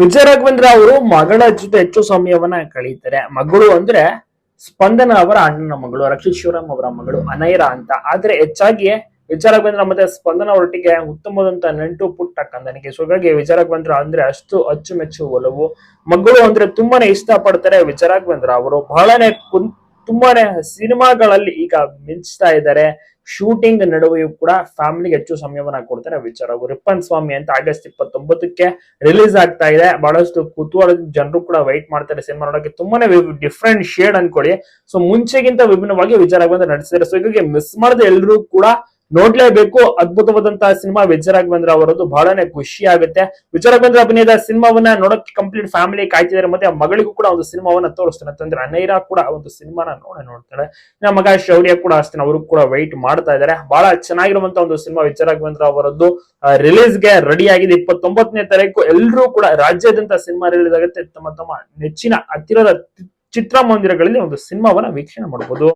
ವಿಜಯ ರಾಘವೇಂದ್ರ ಅವರು ಮಗಳ ಜೊತೆ ಹೆಚ್ಚು ಸಮಯವನ್ನ ಕಳೀತಾರೆ. ಮಗಳು ಅಂದ್ರೆ ಸ್ಪಂದನ ಅವರ ಅಣ್ಣನ ಮಗಳು, ರಕ್ಷಿತ್ ಶಿವರಾಮ್ ಅವರ ಮಗಳು ಅನೈರಾ ಅಂತ. ಆದ್ರೆ ಹೆಚ್ಚಾಗಿ ವಿಜಯ ರಾಘವೇಂದ್ರ ಮತ್ತೆ ಸ್ಪಂದನ ಒಟ್ಟಿಗೆ ಉತ್ತಮವಾದಂತ ನೆಂಟು ಪುಟ್ಟ ಕಂದನಿಗೆ ಸೊ ಹಾಗಾಗಿ ವಿಜಯ ರಾಘವೇಂದ್ರ ಅಂದ್ರೆ ಅಷ್ಟು ಅಚ್ಚುಮೆಚ್ಚು ಒಲವು. ಮಗಳು ಅಂದ್ರೆ ತುಂಬಾನೇ ಇಷ್ಟ ಪಡ್ತಾರೆ ವಿಜಯ ರಾಘವೇಂದ್ರ ಅವರು. ಬಹಳನೇ ತುಂಬಾನೇ ಸಿನಿಮಾಗಳಲ್ಲಿ ಈಗ ಮಿಂಚ್ತಾ ಇದ್ದಾರೆ. ಶೂಟಿಂಗ್ ನಡುವೆಯೂ ಕೂಡ ಫ್ಯಾಮಿಲಿಗೆ ಹೆಚ್ಚು ಸಮಯವನ್ನ ಕೊಡ್ತಾರೆ. ವಿಚಾರ ರಿಪ್ಪನ್ ಸ್ವಾಮಿ ಅಂತ ಆಗಸ್ಟ್ ಇಪ್ಪತ್ತೊಂಬತ್ತಕ್ಕೆ ರಿಲೀಸ್ ಆಗ್ತಾ ಇದೆ. ಬಹಳಷ್ಟು ಕುತೂಹಲ ಜನರು ಕೂಡ ವೈಟ್ ಮಾಡ್ತಾರೆ ಸಿನಿಮಾ ನೋಡೋಕೆ. ತುಂಬಾನೇ ಡಿಫ್ರೆಂಟ್ ಶೇಡ್ ಅನ್ಕೊಳ್ಳಿ. ಸೊ ಮುಂಚೆಗಿಂತ ವಿಭಿನ್ನವಾಗಿ ವಿಚಾರ ಬಂದ್ರೆ ನಡೆಸಿದ್ದಾರೆ. ಸೊ ಹೀಗಾಗಿ ಮಿಸ್ ಮಾಡದೆ ಎಲ್ಲರೂ ಕೂಡ ನೋಡ್ಲೇಬೇಕು. ಅದ್ಭುತವಾದಂತಹ ಸಿನಿಮಾ ವಿಜಯ ರಾಘವೇಂದ್ರ ಅವರದ್ದು ಬಹಳನೇ ಖುಷಿ ಆಗುತ್ತೆ. ವಿಜಯ ರಾಘವೇಂದ್ರ ಅಭಿನಯದ ಸಿನಿಮಾವನ್ನ ನೋಡಕ್ಕೆ ಕಂಪ್ಲೀಟ್ ಫ್ಯಾಮಿಲಿ ಕಾಯ್ತಿದ್ದಾರೆ ಮತ್ತೆ ಮಗಳಿಗೂ ಕೂಡ ಒಂದು ಸಿನಿಮಾವನ್ನ ತೋರಿಸ್ತಾನೆ. ಅಂತಂದ್ರೆ ಅನೈರಾ ಕೂಡ ಒಂದು ಸಿನಿಮಾನ ನೋಡೇ ನೋಡ್ತಾರೆ ನಮ್ಮ ಮಗ ಶೌರ್ಯ ಕೂಡ ಅಷ್ಟೇ. ಅವರು ಕೂಡ ವೈಟ್ ಮಾಡ್ತಾ ಇದ್ದಾರೆ ಬಹಳ ಚೆನ್ನಾಗಿರುವಂತಹ ಒಂದು ಸಿನಿಮಾ ವಿಜಯ ರಾಘವೇಂದ್ರ ಅವರದ್ದು. ರಿಲೀಸ್ಗೆ ರೆಡಿ ಆಗಿದೆ. ಇಪ್ಪತ್ತೊಂಬತ್ತನೇ ತಾರೀಕು ಎಲ್ಲರೂ ಕೂಡ ರಾಜ್ಯಾದ್ಯಂತ ಸಿನಿಮಾ ರಿಲೀಸ್ ಆಗುತ್ತೆ. ತಮ್ಮ ತಮ್ಮ ನೆಚ್ಚಿನ ಹತ್ತಿರದ ಚಿತ್ರಮಂದಿರಗಳಲ್ಲಿ ಒಂದು ಸಿನಿಮಾವನ್ನ ವೀಕ್ಷಣೆ ಮಾಡಬಹುದು